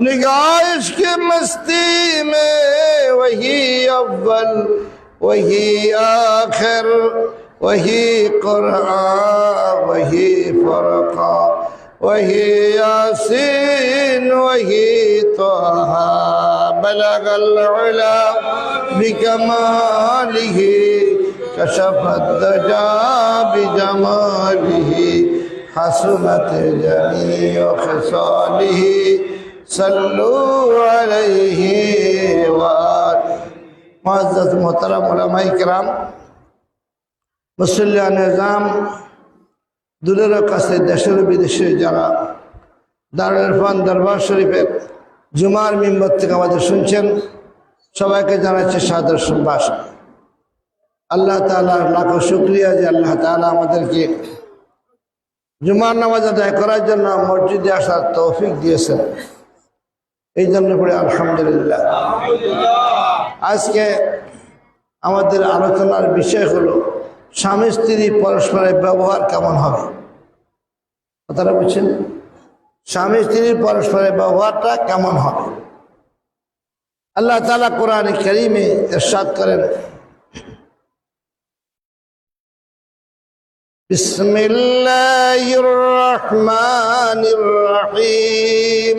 نگاہ عشق مستی میں وہی اول وہی آخر وہی قرآن وہی فرقا وهي یاسین وهي طه. بلغ العلا بكماله كشف الدجى بجماله حسنت جميع خصاله. صلوا عليه وآله معزز محترم علماء کرام মুসল্লিয়া নিজাম দূরের কাছে দেশের বিদেশে যারা দারুল ইরফান দরবার শরীফের জুমার মিম্বর থেকে আমাদের শুনছেন সবাইকে জানাচ্ছে সাদর সম্ভাষণ আল্লাহ তালার লাখো শুক্রিয়া যে আল্লাহ তালা আমাদেরকে জুমার নামাজ আদায় করার জন্য মসজিদে আসার তৌফিক দিয়েছেন এই জন্য করে আলহামদুলিল্লাহ। আজকে আমাদের আলোচনার বিষয় হলো, স্বামী স্ত্রী পরস্পরের ব্যবহার কেমন হবে? কথাটা বুঝছেন? স্বামী স্ত্রীর পরস্পরের ব্যবহারটা কেমন হবে? আল্লাহ তালা কোরআন করিমে এরশাদ করেন বিসমিল্লাহ রহমান রহিম।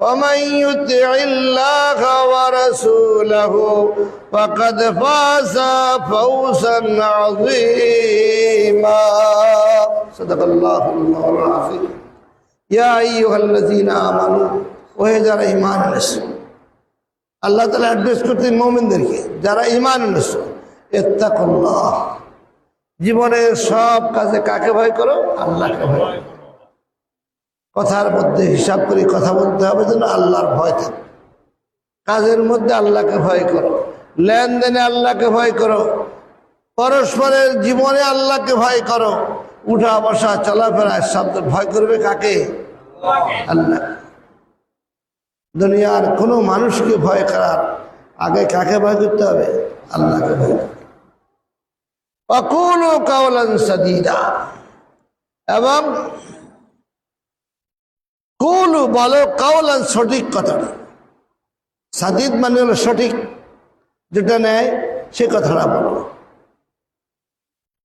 ومن يطع الله ورسوله فقد فاز فوزا عظيما صدق الله الله العظيم يا أيها الذين آمنوا وهجر إيمان النسل আল্লাহ তালা অ্যাড্রেস করতেন মৌমিনদেরকে যারা ইমান এনেছো এত্তাকুল্লাহ জীবনের সব কাজে কাকে ভয় করো আল্লাহকে ভয় করো কথার মধ্যে হিসাব করে কথা বলতে হবে যেন আল্লাহর ভয় থাকে। কাজের মধ্যে আল্লাহকে ভয় করো। লেনদেনে আল্লাহকে ভয় করো। পরস্পরের জীবনে আল্লাহকে ভয় করো। উঠা বসা, চলাফেরা সব ভয় করবে কাকে? আল্লাহ। দুনিয়ার কোনো মানুষকে ভয় করার আগে কাকে ভয় করতে হবে? আল্লাহকে ভয় অকুল কাউলান সাদিদা। এবং কুলু বলো কাউলান সঠিক কথাটা। সাদিদ মানে হলো সঠিক। যেটা নেয় সে কথাটা বলো।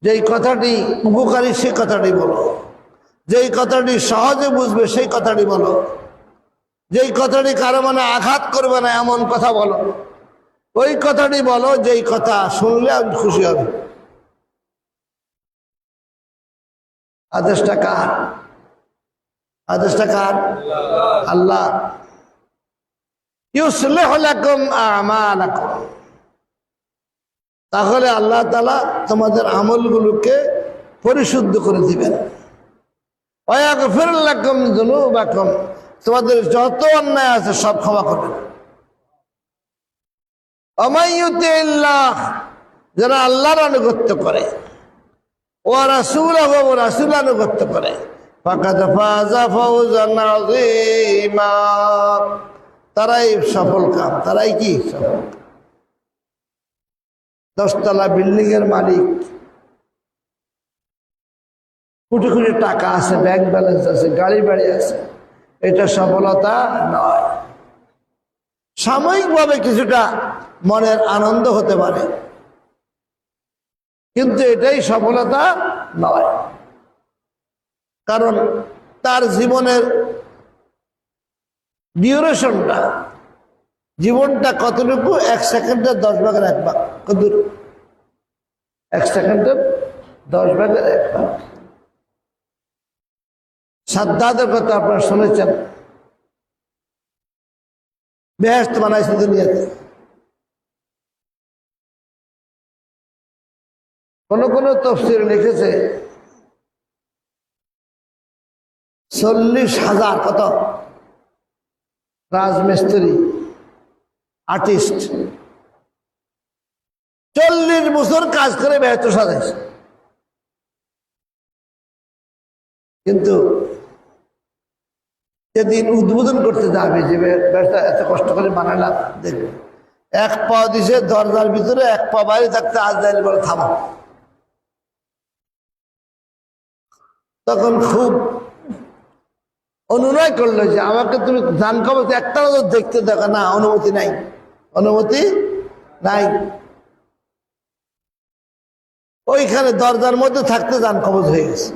যেই কথাটি উপকারী সে কথাটি বলো। যেই কথাটি সহজে বুঝবে সেই কথাটি বলো। যেই কথাটি কারও মানে আঘাত করবে না এমন কথা বলো। ওই কথাটি বলো, যেই কথা শুনলে আমি খুশি হবে। আদেশটা কার? আদেশটা কার? আল্লাহ। তাহলে আল্লাহ তালা তোমাদের আমলগুলোকে পরিশুদ্ধ করে দিবেন। ওয়াগফিরলাকুম যুনুবাকুম। তোমাদের যত অন্যায় আছে সব ক্ষমা করবেন। অমাইয়ুতিল্লাহ যারা আল্লাহর আনুগত্য করে। ও রাসূল রাসূল আনুগত্য করে। ফাকাদ ফাজা ফাওজান আযীমা। তারাই সফল কাম, তারাই কি সফল দশতলা বিল্ডিং এর মালিক। কোটি কোটি টাকা আছে ব্যাংক ব্যালেন্স আছে, গাড়ি বাড়ি আছে। এটা সফলতা নয়। সাময়িকভাবে কিছুটা মনের আনন্দ হতে পারে। কিন্তু এটাই সফলতা নয়। কারণ তার জীবনের ডিউরেশনটা জীবনটা কতটুকু? এক সেকেন্ডের দশ ভাগের এক ভাগ। কত এক সেকেন্ডের দশ ভাগের এক ভাগ। সাদ্দাদের কথা আপনারা শুনেছেন। বেহেস্ত বানাইছে দুনিয়াতে। কোন কোন তফসির লিখেছে চল্লিশ হাজার কত? রাজমিস্ত্রি, আর্টিস্ট। চল্লিশ বছর কাজ করে ব্যস্ত সাজাইছে। কিন্তু যেদিন উদ্বোধন করতে যাবে, যে ব্যবসা এত কষ্ট করে বানালাম, দেখবে। এক পা দিছে দরজার ভিতরে, এক পা বাইরে থাকতে আজ যাইলে বলে থামো। তখন খুব অনুনয় করল যে আমাকে তুমি দান কবচ একটা নজর দেখতে দেখো না, অনুমতি নাই। অনুমতি নাই। ওইখানে দরজার মধ্যে থাকতে দান কবজ হয়ে গেছে।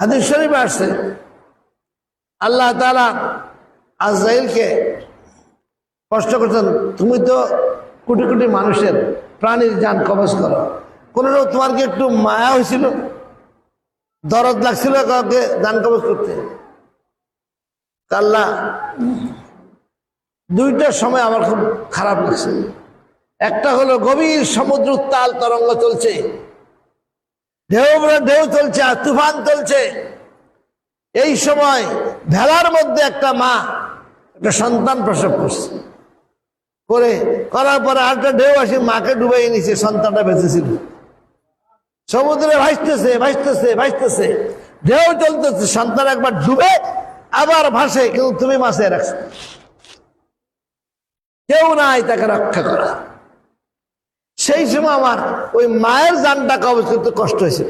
হাদিস শরীফ আসছে, আল্লাহ তালা আজরাইলকে কষ্ট করছেন, তুমি তো কোটি কোটি মানুষের প্রাণীর যান কবজ করো। কোনো তোমার কি একটু মায়া হয়েছিল? দরদ লাগছিল কাউকে, দান কবজ করতে। আল্লাহ দুইটার সময় আমার খুব খারাপ লাগছে। একটা হলো গভীর সমুদ্র তাল তরঙ্গ চলছে। ঢেউ ঢেউ চলছে আর তুফান চলছে। এই সময় ভেলার মধ্যে একটা মা, একটা সন্তান প্রসব করছে। করে করার পরে আরেকটা ঢেউ আসে, মাকে ডুবাই নিছে, সন্তানটা বেঁচেছিল। সমুদ্রে ভাসতেছে ভাসতেছে ভাসতেছে। ঢেউ চলতেছে সন্তান একবার ডুবে, আবার ভাসে, কিন্তু তুমি মাসে রাখছো। কেউ নাই তাকে রক্ষা করা। সেই সময় আমার ওই মায়ের জানটা কবজ করতে কষ্ট হয়েছিল।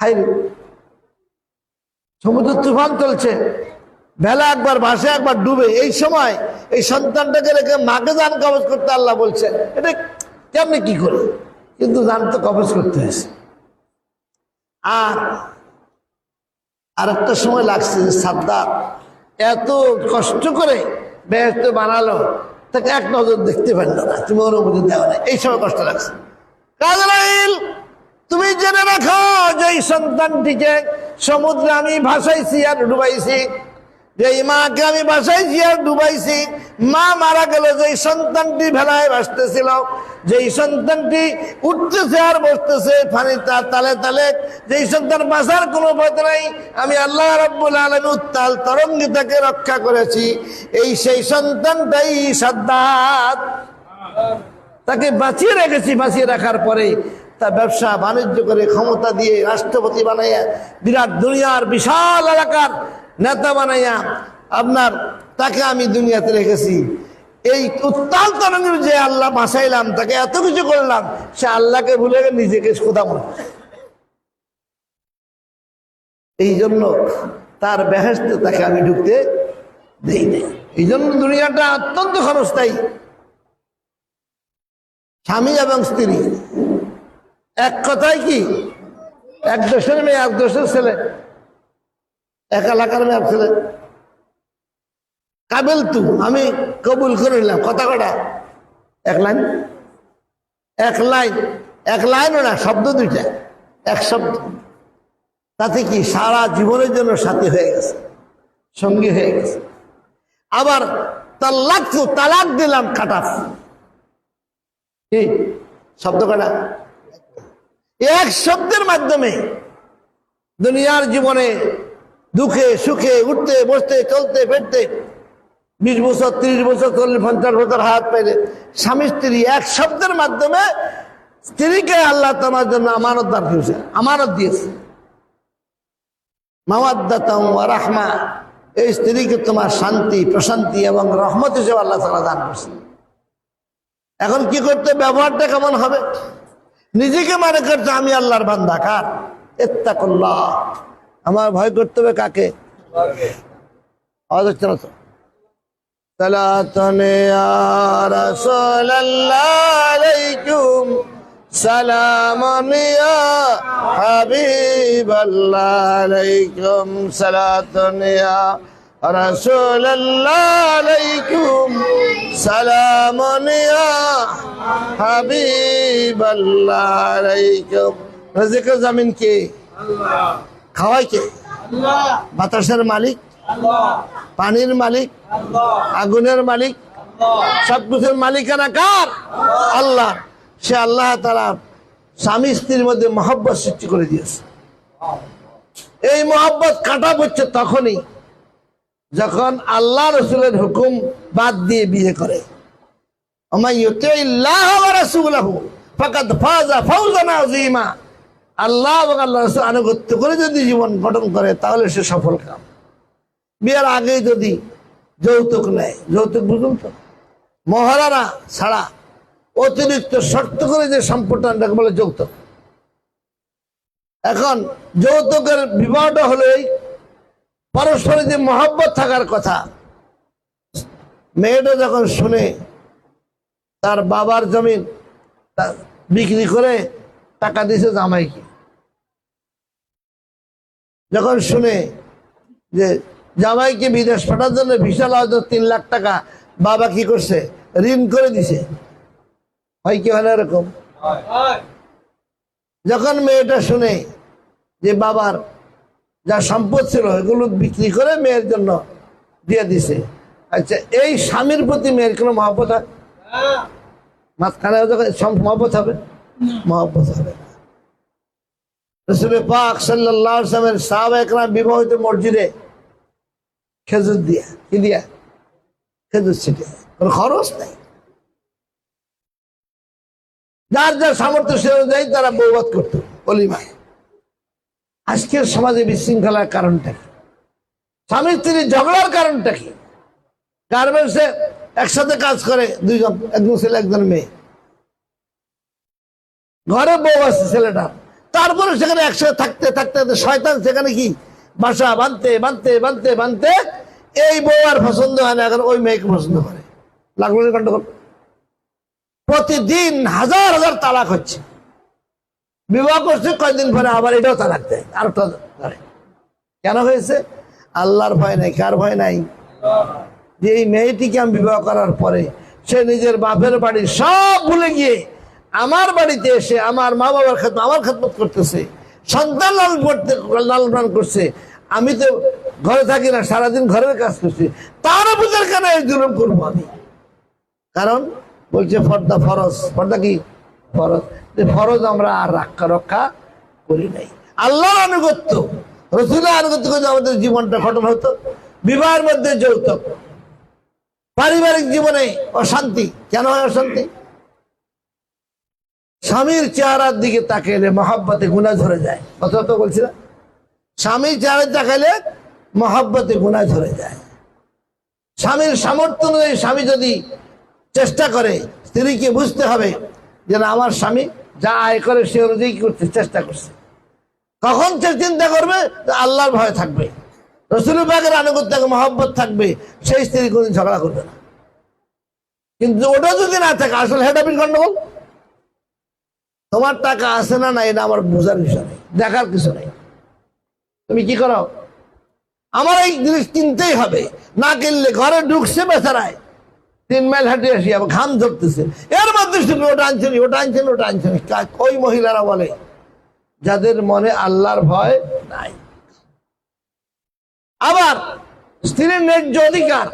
হাই সমুদ্র তুফান চলছে। বেলা একবার ভাসে, একবার ডুবে। এই সময় এই সন্তানটাকে রেখে মাকে জান কবজ করতে আল্লাহ বলছে এটা কেমনি কি করে? কিন্তু জান তো কবজ করতে হয়েছে। আর আর একটা সময় লাগছে যে সাদ্দার এত কষ্ট করে বেহেস্ত বানালো, তাকে এক নজর দেখতে পারল না। তুমি অনুমতি দেওয়া না। এই সময় কষ্ট লাগছে। কাজরাইল, তুমি জেনে রাখো যে এই সন্তানটিকে সমুদ্রে আমি ভাসাইছি আর ডুবাইছি। যে মাকে আমি বাসাইছি আর ডুবাইছি। মা মারা গেল যে সন্তানটি ভেলায় ভাসতেছিল। যেই সন্তানটি উঠতেছে আর বসতেছে ফানি তার তালে তালে, যেই সন্তান বাঁচার কোনো পথ নাই, আমি আল্লাহ রব্বুল আলম উত্তাল তরঙ্গিতাকে রক্ষা করেছি। এই সেই সন্তানটাই সাদ্দাত। তাকে বাঁচিয়ে রেখেছি, বাঁচিয়ে রাখার পরে তা ব্যবসা বাণিজ্য করে ক্ষমতা দিয়ে রাষ্ট্রপতি বানাইয়া, বিরাট দুনিয়ার বিশাল এলাকার নেতা বানাইয়া, আপনার তাকে আমি দুনিয়াতে রেখেছি। এই উত্তাল তরঙ্গের যে আল্লাহ বাঁচাইলাম, তাকে এত কিছু করলাম, সে আল্লাহকে ভুলে গিয়ে নিজেকে খোদা মনে এই জন্য তার বেহেস্তে তাকে আমি ঢুকতে দেই নাই। এই জন্য দুনিয়াটা অত্যন্ত ক্ষণস্থায়ী স্বামী এবং স্ত্রী। এক কথায় কি? এক দেশের মেয়ে, এক দেশের ছেলে। এক এলাকার মেয়ে, এক ছেলে। কাবেল তু, আমি কবুল করে নিলাম। কথা কটা? এক লাইন? এক লাইন। এক লাইনও না, শব্দ দুইটা। এক শব্দ। তাতে কি সারা জীবনের জন্য সাথী হয়ে গেছে? সঙ্গী হয়ে গেছে। আবার তালাক তো তালাক দিলাম, কাটাফ। কি? শব্দ কটা? এক শব্দের মাধ্যমে দুনিয়ার জীবনে দুঃখে, সুখে, উঠতে, বসতে, চলতে, ফেরতে বিশ বছর ত্রিশ বছর চল্লিশ পঞ্চাশ বছর হাত পাইলে স্বামী স্ত্রী এক শব্দের মাধ্যমে স্ত্রীকে আল্লাহ তোমার জন্য আমানত দান করেছে আমানত দিয়েছে। মামাদ্দাতম ওয়া রাহমা এই স্ত্রীকে তোমার শান্তি প্রশান্তি এবং রহমত হিসেবে আল্লাহ তালা দান করছে এখন কি করতে ব্যবহারটা কেমন হবে? নিজেকে মনে করছে আমি আল্লাহর বান্দা কার? এত্তাকুল্লাহ আমার ভয় করতে হবে কাকে? তো? সালাতনে রাসূলুল্লাহ সালামন হাবিবাল্লাহ আলাইকুম সালাতন ইয়া রাসূলুল্লাহ আলাইকুম সালামন ইয়া হাবিবাল্লাহ আলাইকুম রিজিক জামিন কে? খাওয়াই কে? বাতাসের মালিক? পানির মালিক আগুনের মালিক সবকিছুর মালিকানা কার? আল্লাহ। সে আল্লাহ তারা স্বামী স্ত্রীর মধ্যে মহব্বত সৃষ্টি করে দিয়েছে। এই মহব্বত কাটা পড়ছে তখনই যখন আল্লাহ রসুলের হুকুম বাদ দিয়ে বিয়ে করে। আল্লাহ আল্লাহ রসুল আনুগত্য করে যদি জীবন গঠন করে তাহলে সে সফল কাম। বিয়ের আগেই যদি যৌতুক নেয়, যৌতুক বুঝুন তো। মহারানা ছাড়া অতিরিক্ত শর্ত করে যে সম্পদটা বলে যৌতুক। এখন যৌতুকের বিবাহটা হলো এই পরস্পরের যে মহব্বত থাকার কথা। মেয়েটা যখন শুনে তার বাবার জমিন বিক্রি করে টাকা দিয়েছে জামাইকে। যখন শুনে যে জামাইকে বিদেশ পাঠার জন্য বিশাল হয়তো তিন লাখ টাকা বাবা কি করছে? ঋণ করে দিছে। হয় কি হয় এরকম? যখন মেয়েটা শুনে যে বাবার যা সম্পদ ছিল, এগুলো বিক্রি করে মেয়ের জন্য দিয়ে দিছে। আচ্ছা এই স্বামীর প্রতি মেয়ের কোনো মহব্বত হয়? মাঝখানে সম- হবে? মহব্বত হবে রসুল পাক সাল্লাহ বিবাহিত মসজিদে খেজুর দিয়া, কি দিয়া? খেজুর ছিটে। কোনো খরচ নাই। যার যার সামর্থ্য সে অনুযায়ী তারা বৌবাদ করতো, অলিমায়। আজকের সমাজে বিশৃঙ্খলার কারণটা কি? স্বামী স্ত্রী ঝগড়ার কারণটা কি? গার্মেন্টসে একসাথে কাজ করে, দুইজন, একজন ছেলে, একজন মেয়ে। ঘরে বউ আছে ছেলেটা তারপরে সেখানে একসাথে থাকতে থাকতে, শয়তান সেখানে কি? বাসা বানতে বানতে বানতে বানতে এই বউ আর পছন্দ হয় না, এখন ওই মেয়েকে পছন্দ করে। গন্ডগোল? প্রতিদিন হাজার হাজার তালাক হচ্ছে। বিবাহ করছে, কয়েকদিন পরে আবার এটাও তালাক দেয় আরেকটা কেন হয়েছে? আল্লাহর ভয় নাই, কার ভয় নাই? যে এই মেয়েটিকে আমি বিবাহ করার পরে সে নিজের বাপের বাড়ি সব ভুলে গিয়ে আমার বাড়িতে এসে আমার মা বাবার খেত আমার খেদমত করতেছে। সন্তান লালন করতে লালন করছে। আমি তো ঘরে থাকি না, সারাদিন ঘরের কাজ করছি। তার বুঝার কেন এই জুলুম করব আমি? কারণ বলছে ফর্দা ফরজ। ফর্দা কি? ফরজ। ফরজ আমরা আর রক্ষা রক্ষা করি নাই। আল্লাহর আনুগত্য। রসুলের আনুগত্য করে আমাদের জীবনটা ঘটনা হতো। বিবাহের মধ্যে যৌতুক। পারিবারিক জীবনে অশান্তি। কেন হয় অশান্তি? স্বামীর চেহারার দিকে তাকাইলে মহাব্বতে গুণা ধরে যায়। কথা তো বলছিলাম? স্বামীর চেহারা তাকাইলে মহাব্বতে গুণা ধরে যায়। স্বামীর সামর্থ্য অনুযায়ী স্বামী যদি চেষ্টা করে, স্ত্রীকে বুঝতে হবে যে না, আমার স্বামী যা আয় করে সে অনুযায়ী করতে চেষ্টা করছে। কখন সে চিন্তা করবে? আল্লাহর ভয় থাকবে। রসুল বাগের আনুগত্য মহব্বত থাকবে, সেই স্ত্রী কোনদিন ঝগড়া করবে না। কিন্তু ওটা যদি না থাকে, আসলে হেড গন্ডগোল? তোমার টাকা আছে না না এটা আমার বোঝার বিষয় নেই, দেখার কিছু নেই। তুমি কি করো? আমার এই জিনিস কিনতেই হবে। না কিনলে ঘরে ঢুকছে বেচারায়। তিন মাইল হাঁটে আসি, আবার ঘাম ধরতেছে। এর মধ্যে শুধু ওটা আনছেন ওটা আনছেন ওটা আনছেন ওই মহিলারা বলে, যাদের মনে আল্লাহর ভয় নাই। আবার স্ত্রীর ন্যায্য অধিকার,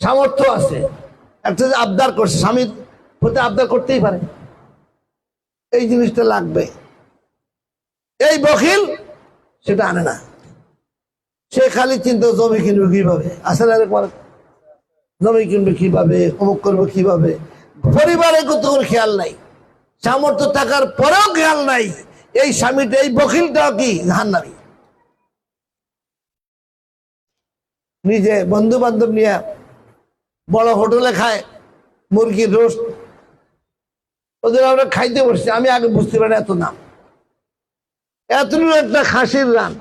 সামর্থ্য আছে। একটা যে আবদার করছে, স্বামীর প্রতি আবদার করতেই পারে। এই জিনিসটা লাগবে। এই বখিল সেটা আনে না। সে খালি চিন্তা জমি কিনবে কীভাবে? আসলে এরকম আর জমি কিনবে কীভাবে? অমুক করবে কীভাবে? পরিবারে কত করে খেয়াল নাই। সামর্থ্য থাকার পরেও খেয়াল নাই। এই স্বামীটা, এই বকিলটাও কি? জাহান্নামী। নিজে বন্ধু বান্ধব নিয়ে বড় হোটেলে খায়, মুরগির রোস্ট ওদের আমরা খাইতে বসছি, আমি আগে বুঝতে পারি এত নাম। এত একটা খাসির রান।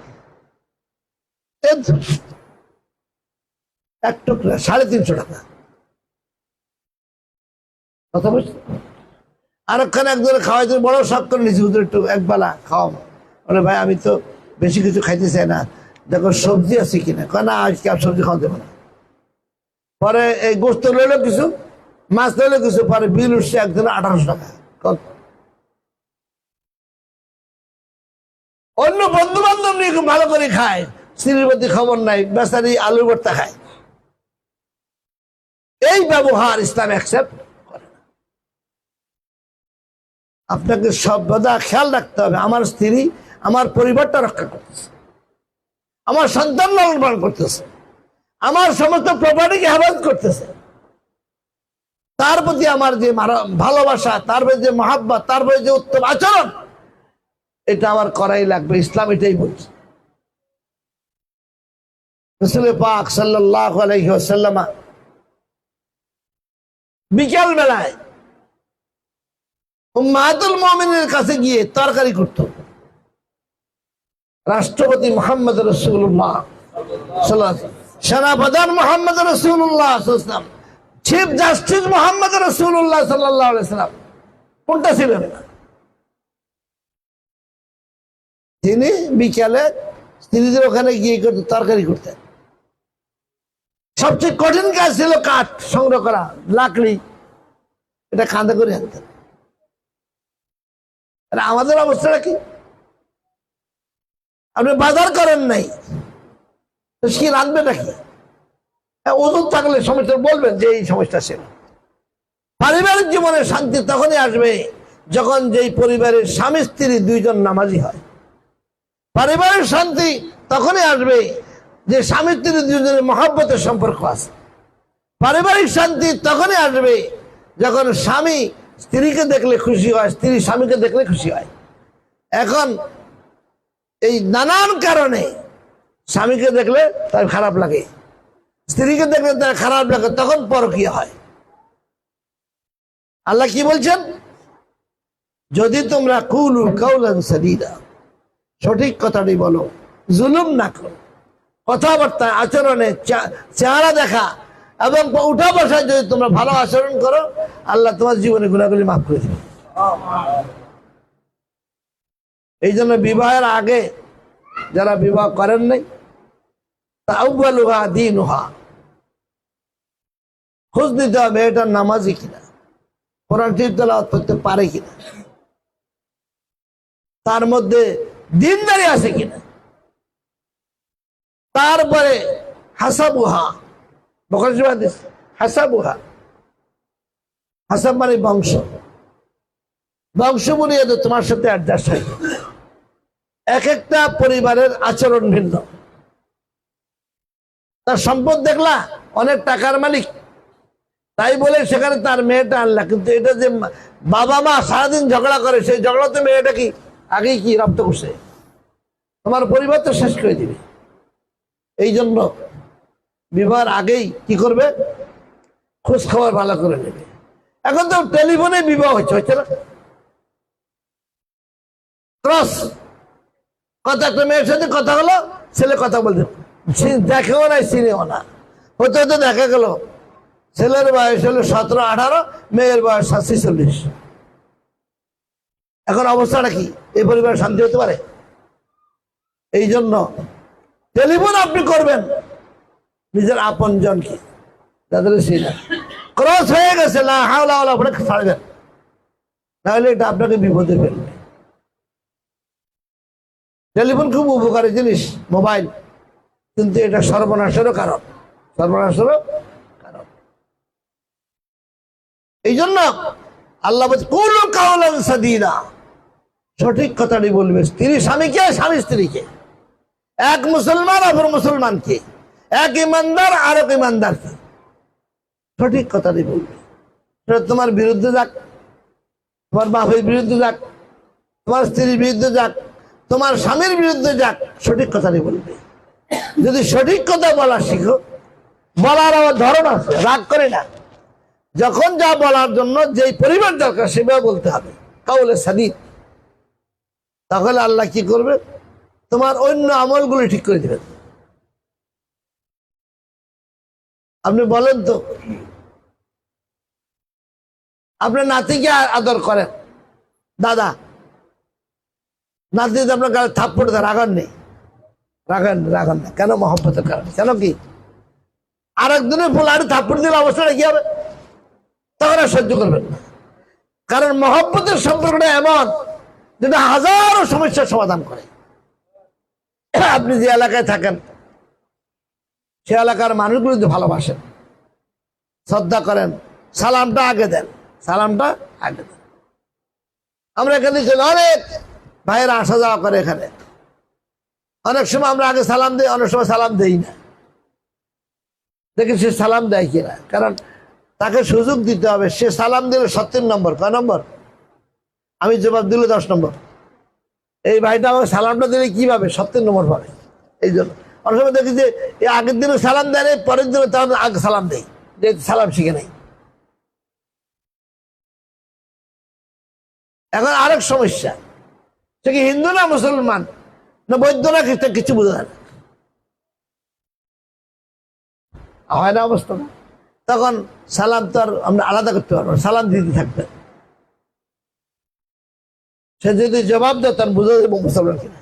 এক টুকরা, সাড়ে তিনশো টাকা। কথা বলছি? আর ওখানে একজনে খাওয়াইতে বড় শখ করে নিয়েছি ওদের একটু একবেলা খাওয়াবো বলে, ভাই, আমি তো বেশি কিছু খাইতে চাই না। দেখো, সবজি আছে কিনা? কয়, না, আজকে আর সবজি খাওয়া যাবে না। পরে এই গোস্ত লইলো কিছু। মাছ ধরলে কিছু পরে, বিল উঠছে একজন আঠারোশো টাকা। কত? অন্য বন্ধু বান্ধব নিয়ে খুব ভালো করে খায়, স্ত্রীর খবর নাই, বেচারি আলু ভর্তা খায়। এই ব্যবহার ইসলাম অ্যাকসেপ্ট করে না। আপনাকে সর্বদা খেয়াল রাখতে হবে। আমার স্ত্রী আমার পরিবারটা রক্ষা করতেছে। আমার সন্তান লালন পালন করতেছে। আমার সমস্ত প্রপার্টিকে হেফাজত করতেছে। তার প্রতি আমার যে ভালোবাসা, তার প্রতি যে মহাব্বত, তার প্রতি যে উত্তম আচরণ, এটা আমার করাই লাগবে। ইসলাম এটাই বলছে। বেলায় মাহাতুল কাছে গিয়ে তরকারি করত। রাষ্ট্রপতি মোহাম্মদ রসুল্লাহ সেনাপ্রধান মোহাম্মদ রসুল্লাহ চিফ জাস্টিস মোহাম্মদ রসুল্লাহ সাল্লাম কোনটা ছিলেন? তিনি বিকালে স্ত্রীদের ওখানে গিয়ে করতে তরকারি করতেন। সবচেয়ে কঠিন কাজ ছিল কাঠ সংগ্রহ করা লাকড়ি। এটা কাঁধে করে আনতেন। আমাদের অবস্থাটা কি? আপনি বাজার করেন নাই তো সে রাঁধবে নাকি ওজন থাকলে সমস্যা বলবেন যে এই সমস্যা ছিল। পারিবারিক জীবনে শান্তি তখনই আসবে যখন যেই পরিবারের স্বামী, স্ত্রী দুইজন নামাজি হয়। পারিবারিক শান্তি তখনই আসবে যে স্বামী, স্ত্রী দুজনের মহাব্বতের সম্পর্ক আছে। পারিবারিক শান্তি তখনই আসবে যখন স্বামী স্ত্রীকে দেখলে খুশি হয়, স্ত্রী স্বামীকে দেখলে খুশি হয়। এখন এই নানান কারণে স্বামীকে দেখলে তার খারাপ লাগে। স্ত্রীকে দেখলে তার খারাপ লাগে, তখন পরকীয় হয়। আল্লাহ কি বলছেন? যদি তোমরা কুলু কাউলান সাদিদা, সঠিক কথাটি বলো, জুলুম না করো। কথাবার্তা, আচরণে চেহারা দেখা এবং উঠা বসায় যদি তোমরা ভালো আচরণ করো, আল্লাহ তোমার জীবনে গুণাগুলি মাফ করে দেবে। এই জন্য বিবাহের আগে যারা বিবাহ করেন নাই তাউবালুহা দিনুহা। খোঁজ নিতে হবে এটা নামাজি কিনা? কোরআন ঠিক তেলাওয়াত করতে পারে কিনা? তার মধ্যে দিনদারি আছে কিনা? তারপরে হাসাবুহা, বকর হাসাবুহা। হাসাব মানে বংশ। বংশ বুনিয়াদে তোমার সাথে অ্যাডজাস্ট হয়। এক একটা পরিবারের আচরণ ভিন্ন। তার সম্পদ দেখলা, অনেক টাকার মালিক। তাই বলে সেখানে তার মেয়েটা আনলা। কিন্তু এটা যে বাবা মা সারাদিন ঝগড়া করে, সেই ঝগড়াতে মেয়েটা কি, আগেই কি রপ্ত করছে তোমার পরিবার তো শেষ করে দিবে। এই জন্য বিবাহের আগেই কি করবে? খোঁজ খবর ভালো করে নেবে। এখন তো টেলিফোনে বিবাহ হচ্ছে হচ্ছে না? ক্রস। কথা, একটা মেয়ের সাথে কথা হলো, ছেলে কথা বলতে দেখেও না চিনেও না। হতে হতে দেখা গেল ছেলের বয়স হলো সতেরো, আঠারো, মেয়ের বয়স সাতশি চল্লিশ। এখন অবস্থাটা কি? এই পরিবারে শান্তি হতে পারে? এই জন্য টেলিফোন আপনি করবেন। নিজের আপন জনকে যাদের সেটা ক্রস হয়ে গেছে না হাওলা হাওলা করে ছাড়বেন তাহলে এটা আপনাকে বিপদে ফেলবে। টেলিফোন খুব উপকারী জিনিস, মোবাইল। কিন্তু এটা সর্বনাশেরও কারণ। সর্বনাশেরও কারণ এই জন্য আল্লাহ কোন সাদিনা সঠিক কথাটি বলবে স্ত্রী স্বামীকে স্বামী স্ত্রীকে এক মুসলমান, অপর মুসলমানকে এক ইমানদার আর এক ইমানদারকে সঠিক কথাটি বলবে সেটা তোমার বিরুদ্ধে যাক। তোমার বাপের বিরুদ্ধে যাক। তোমার স্ত্রীর বিরুদ্ধে যাক। তোমার স্বামীর বিরুদ্ধে যাক। সঠিক কথাটি বলবে যদি সঠিক কথা বলা শিখো, বলার আবার ধরন আছে। রাগ করে না। যখন যা বলার জন্য যেই পরিবার দরকার সেভাবে বলতে হবে। কাউলে সাদিদ। তাহলে আল্লাহ কি করবে? তোমার অন্য আমলগুলি ঠিক করে দেবেন। আপনি বলেন তো। আপনার নাতিকে আদর করেন। দাদা নাতি আপনার গায়ে থাপ্পড় দেয়, রাগান নেই। রাগান রাগান না। কেন মহব্বতের কারণে? কেন কি? আর একদিনের ফুল আর থাপ্পড় দিলে অবস্থাটা কি হবে? তখন সহ্য করবেন না। কারণ মহব্বতের সম্পর্কটা এমন যেটা হাজারো সমস্যার সমাধান করে। আপনি যে এলাকায় থাকেন, সে এলাকার মানুষগুলো যদি ভালোবাসেন, শ্রদ্ধা করেন, সালামটা আগে দেন, সালামটা আগে দেন। আমরা এখানে চলে অনেক ভাইয়েরা আসা যাওয়া করে এখানে। অনেক সময় আমরা আগে সালাম দিই, অনেক সময় সালাম দেই না। দেখি সে সালাম দেয় কিনা। কারণ তাকে সুযোগ দিতে হবে। সে সালাম দিলে সত্তর নম্বর। কয় নম্বর? আমি জবাব দিলে দশ নম্বর। এই ভাইটা আমাকে সালামটা দিলে কি পাবে সত্তর নম্বর পাবে এই জন্য। অনেক সময় দেখি যে আগের দিনে সালাম দেয় পরের দিনে তার আগে সালাম দেয়। যে সালাম শিখে নেই। এখন আরেক সমস্যা। সে কি হিন্দু না মুসলমান? না বৈদ্য না খ্রিস্টান? কিছু বোঝা যায় না। হয় না অবস্থা তখন সালাম তো আর আমরা আলাদা করতে পারব সালাম দিতে থাকবে। সে যদি জবাব দেয়, তখন বুঝে দেবো মুসলমান কিনা।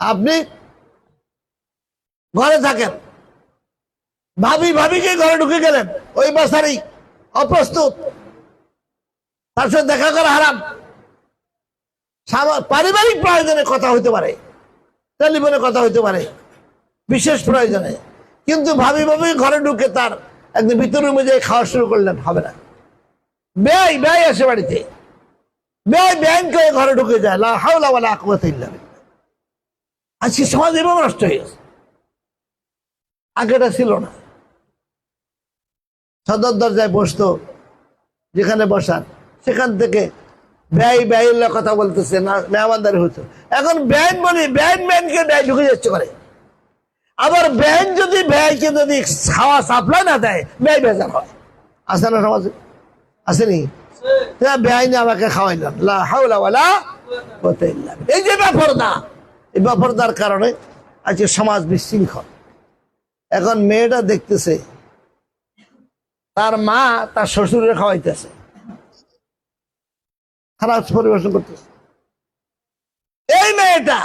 আপনি ঘরে থাকেন, ভাবি ভাবিকে ঘরে ঢুকে গেলেন, ওই বাসারই অপ্রস্তুত। তার সাথে দেখা করা হারাম। পারিবারিক প্রয়োজনে কথা হইতে পারে, টেলিফোনে কথা হইতে পারে, বিশেষ প্রয়োজনে। কিন্তু ভাবি ভাবি ঘরে ঢুকে তার একদিন ভিতর রুমে যেয়ে খাওয়া শুরু করলেন, হবে না। ব্যয় ব্যয় আসে বাড়িতে। ব্যয় ব্যাংক ঘরে ঢুকে যায়। হাওলা ইল্লা বিল্লাহ। আজকে সমাজ এবং নষ্ট হয়ে গেছে। আগেটা ছিল না। সদর দরজায় বসতো, যেখানে বসার। সেখান থেকে ব্যয়, ব্যয়ের কথা বলতেছে, না, মেহমানদারি হতো। এখন ব্যান বলি ব্যান ব্যানকে ব্যয় ঢুকে যাচ্ছে করে আবার ব্যান যদি ব্যয়কে যদি খাওয়া সাপ্লাই না দেয় ব্যয় বেজার হয়। আসে না সমাজে? আসেনি বেআইনি আমাকে খাওয়াইলাম। এই যে ব্যাপারদা এই ব্যাপারদার কারণে আজকে সমাজ বিশৃঙ্খল। এখন মেয়েটা দেখতেছে, তার মা তার শ্বশুরের খাওয়াইতেছে। খারাপ পরিবেশন করতেছে। এই মেয়েটা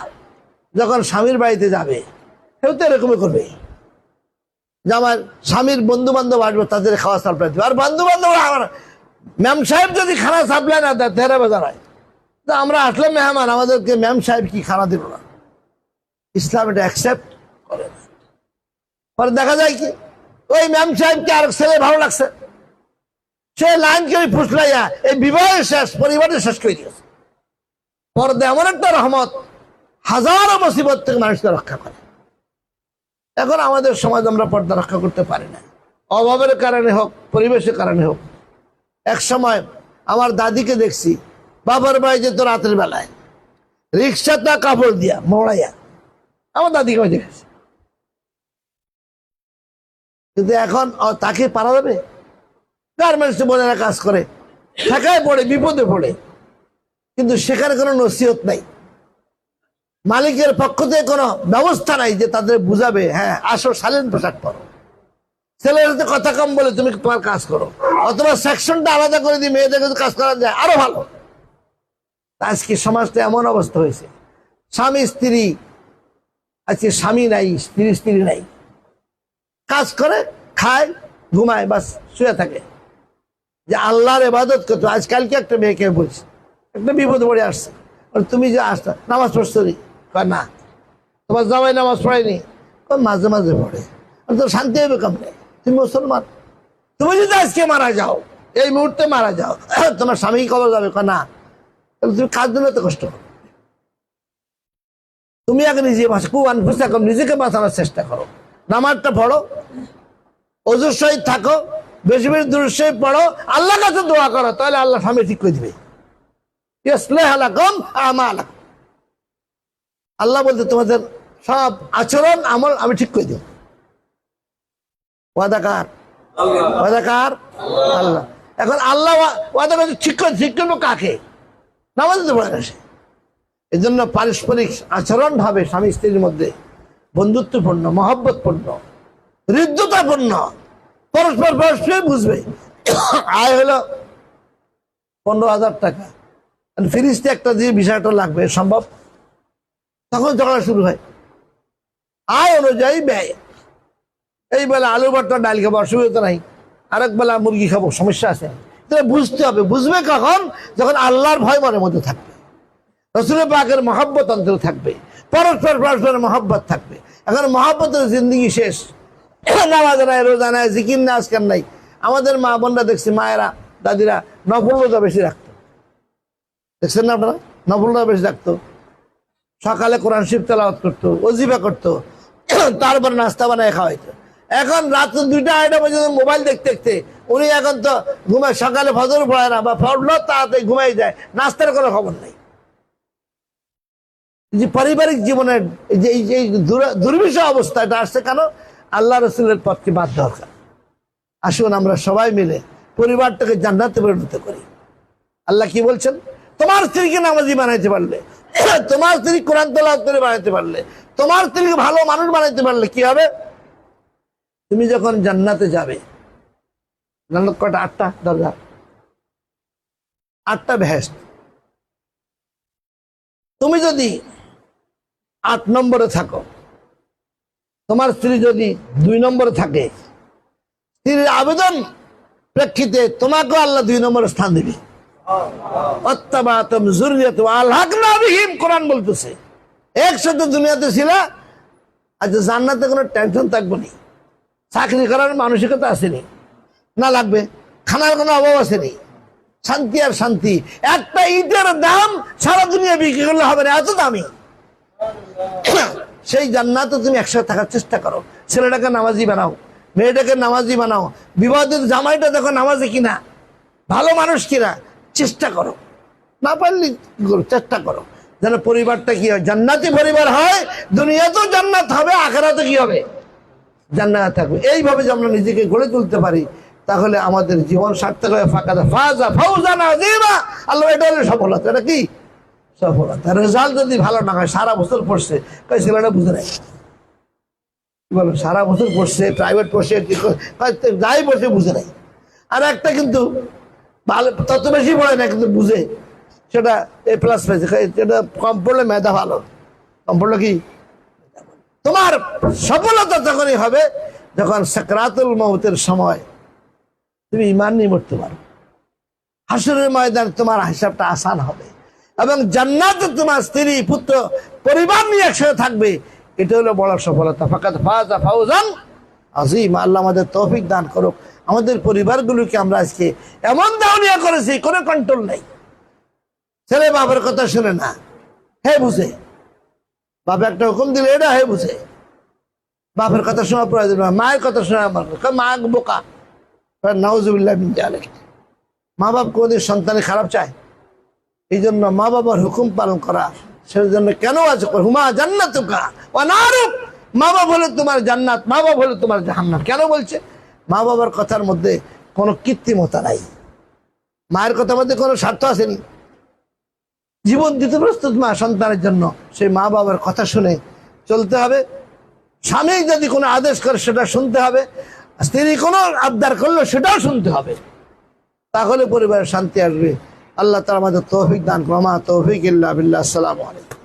যখন স্বামীর বাড়িতে যাবে সেও তো এরকমই করবে। যে আমার স্বামীর বন্ধু বান্ধব আসবে, তাদের খাওয়া সাপ্লাই দেবে। আর বন্ধু বান্ধব আমার, ম্যাম সাহেব যদি খানা সাপ্লাই না দেয়, তেরো বাজার হয়। তা আমরা আসলাম মেহমান, আমাদেরকে ম্যাম সাহেব কি খানা দিল না? ইসলাম এটা অ্যাকসেপ্ট করে পরে দেখা যায় কি, ওই ম্যাম সাহেবকে আর ছেলে ভালো লাগছে। সে লাইন ওই ফুসলাইয়া এই বিবাহের শেষ, পরিবারের শেষ করে দিয়েছে। পর্দা এমন একটা রহমত, হাজারো মুসিবত থেকে মানুষকে রক্ষা করে। এখন আমাদের সমাজ আমরা পর্দা রক্ষা করতে পারি না। অভাবের কারণে হোক, পরিবেশের কারণে হোক। এক সময় আমার দাদিকে দেখছি, বাবার বাড়ি যেত রাতের বেলায়। রিক্সাটা কাপড় দিয়া, মোড়াইয়া। আমার দাদিকে আমি দেখেছি। কিন্তু এখন তাকে পারা যাবে? গার্মেন্টস বোনেরা কাজ করে ঠেকায় পড়ে, বিপদে পড়ে। কিন্তু সেখানে কোনো নসিহত নাই। মালিকের পক্ষ থেকে কোনো ব্যবস্থা নাই যে তাদের বুঝাবে হ্যাঁ আসো শালীন পোশাক পরো। ছেলের সাথে কথা কম বলে তুমি তোমার কাজ করো। অথবা সেকশনটা আলাদা করে দিয়ে মেয়েদের কাজ করা যায়, আরও ভালো। আজকে সমাজটা এমন অবস্থা হয়েছে। স্বামী, স্ত্রী, আজকে স্বামী নাই, স্ত্রী স্ত্রী নাই। কাজ করে, খায়, ঘুমায়, বাস, শুয়ে থাকে। যে আল্লাহর এবাদত করতো আজকালকে একটা মেয়েকে বলছি, একটা বিপদ পড়ে আসছে। তুমি যে আসতা নামাজ পড়ছো না তোমার জামাই নামাজ পড়েনি? মাঝে মাঝে পড়ে। শান্তি হবে তুমি মুসলমান। তুমি যদি আজকে মারা যাও, এই মুহূর্তে মারা যাও, তোমার স্বামী কবে যাবে? না। তুমি কাজ দিলে তো কষ্ট তুমি আগে নিজে বাঁচো কু আনফুসা নিজেকে বাঁচানোর চেষ্টা করো। নামাজটা পড়ো অজুর সহিত থাকো, বেশি বেশি দূর পড়ো আল্লাহ কাছে দোয়া করো, তাহলে আল্লাহ স্বামী ঠিক করে দিবে। লাকুম আমালাকুম। আল্লাহ বলতে তোমাদের সব আচরণ আমল আমি ঠিক করে দেব। ওয়াদাকার ওয়াদাকার আল্লাহ। এখন আল্লাহ ওয়াদা ঠিক করে ঠিক করব কাকে? নামাজ তো পড়ে আসে এই জন্য পারস্পরিক আচরণ স্বামী স্ত্রীর মধ্যে বন্ধুত্বপূর্ণ, মহব্বতপূর্ণ, হৃদ্যতাপূর্ণ, পরস্পর পরস্পর বুঝবে। আয় হলো পনেরো হাজার টাকা। ফিরিস্তে একটা দিয়ে বিষয়টা লাগবে, সম্ভব? তখন ঝগড়া শুরু হয়। আয় অনুযায়ী ব্যয়। এই বেলা আলু ভর্তা, ডাল খাব, অসুবিধা নাই। আরেক বেলা মুরগি খাব, সমস্যা আছে। তাহলে বুঝতে হবে, বুঝবে কখন? যখন আল্লাহর ভয় মনের মধ্যে থাকবে। রসুল পাকের মহাব্বত অন্তরে থাকবে। পরস্পর পরস্পর মহাব্বত থাকবে। এখন মহাব্বতের জিন্দগি শেষ। নামাজ নাই, রোজা নাই, জিকির না আজকার নাই। আমাদের মা বোনরা দেখছি, মায়েরা, দাদিরা নফল রোজা বেশি রাখতো। দেখছেন না আপনারা? নফল রোজা বেশি রাখতো। সকালে কোরআন শিব তেলাওয়াত করতো অজিফা করতো তারপর নাস্তা বানায় খাওয়াইতো। এখন রাত দুইটা, আড়াইটা পর্যন্ত মোবাইল দেখতে দেখতে উনি এখন তো ঘুমায় সকালে ফজর পড়ায় না বা ফজল তাড়াতাড়ি ঘুমাই যায়, নাস্তার কোনো খবর নেই। যে পারিবারিক জীবনের যে, এই এই অবস্থা, এটা আসছে কেন? আল্লাহ রসুলের পথকে বাদ দরকার আসুন আমরা সবাই মিলে পরিবারটাকে জান্নাতে পরিণত করি। আল্লাহ কি বলছেন? তোমার স্ত্রীকে নামাজি বানাইতে পারলে তোমার স্ত্রী কোরআন তোলাত করে বানাইতে পারলে। তোমার স্ত্রীকে ভালো মানুষ বানাইতে পারলে কি হবে? তুমি যখন জান্নাতে যাবে কটা আটটা? দরজা। আটটা ভেস্ট তুমি যদি আট নম্বরে থাকো, তোমার স্ত্রী যদি দুই নম্বরে থাকে, স্ত্রীর আবেদন প্রেক্ষিতে তোমাকেও আল্লাহ দুই নম্বরে স্থান দিবে। কোরআন বলতেছে। একসাথে দুনিয়াতে ছিল জান্নাতে কোনো টেনশন চাকরি করার মানসিকতা আসেনি। না লাগবে, খানার কোনো অভাব শান্তি আর শান্তি। একটা ইটের দাম সারা দুনিয়া বিক্রি করলে হবে না, এত দামি। সেই জান্নাতে তুমি একসাথে থাকার চেষ্টা করো। ছেলেটাকে নামাজি বানাও, মেয়েটাকে নামাজি বানাও। বিবাদের জামাইটা দেখো নামাজি কিনা, ভালো মানুষ কিনা চেষ্টা করো। না পারলে? চেষ্টা করো। যেন পরিবারটা কি হয়? জান্নাতি পরিবার হয়, দুনিয়াতেও জান্নাত হবে, আখেরাতে কি হবে? জান্নাত থাকবে। এইভাবে যে আমরা নিজেকে গড়ে তুলতে পারি, তাহলে আমাদের জীবন সার্থক হয়ে ফাঁকা ফাজা ফাউজান আজিমা আল্লাহ এটা হলো সফলতা। এটা কি? সফলতা। রেজাল্ট যদি ভালো না হয়, সারা বছর পড়ছে। কই ছেলেটা বুঝে নেয় বলো? সারা বছর পড়ছে প্রাইভেট পড়ছে যাই পড়ছে বুঝে নেয় আর একটা কিন্তু ভালো, তত বেশি পড়ে না, কিন্তু বুঝে। সেটা এ প্লাস পেয়েছে। কম পড়লে মেধা ভালো। কম পড়লে কি? তোমার সফলতা তখনই হবে যখন সাকরাতুল মহতের সময় তুমি ইমান নিয়ে মরতে পারো। হাসুরের ময়দান তোমার হিসাবটা আসান হবে। এবং জান্নাতে তোমার স্ত্রী, পুত্র, পরিবার নিয়ে একসাথে থাকবে। এটা হলো বড় সফলতা। ফাজা ফাউজান আজিম আল্লাহ আমাদের তৌফিক দান করুক। আমাদের পরিবারগুলোকে আমরা আজকে এমন দাউনিয়া করেছি, কোনো কন্ট্রোল নেই। ছেলে বাবার কথা শুনে না, হে বুঝে। বাপ একটা হুকুম দিলে এটা হে বুঝে। বাপের কথা শোনা প্রয়োজন মায়ের কথা শোনা আমার মা বোকা। নাউজুবিল্লাহ মিন জালিক। মা বাপ কোনদিন সন্তানের খারাপ চায়? এই জন্য মা বাবার হুকুম পালন করা সেই জন্য কেন আছে হুমা জান্নাত অনারূপ মা বাপ হলে তোমার জান্নাত, মা বাপ হলে তোমার জাহান্নাত কেন বলছে? মা বাবার কথার মধ্যে কোনো কৃত্রিমতা নাই। মায়ের কথার মধ্যে কোনো স্বার্থ আসেনি জীবন দিতে প্রস্তুত মা সন্তানের জন্য। সেই মা বাবার কথা শুনে চলতে হবে। স্বামী যদি কোনো আদেশ করে সেটা শুনতে হবে। স্ত্রী কোনো আবদার করল সেটাও শুনতে হবে। তাহলে পরিবারের শান্তি আসবে। আল্লাহ তালা আমাদের তৌফিক দান কমা তৌফিক আসসালামু আলাইকুম।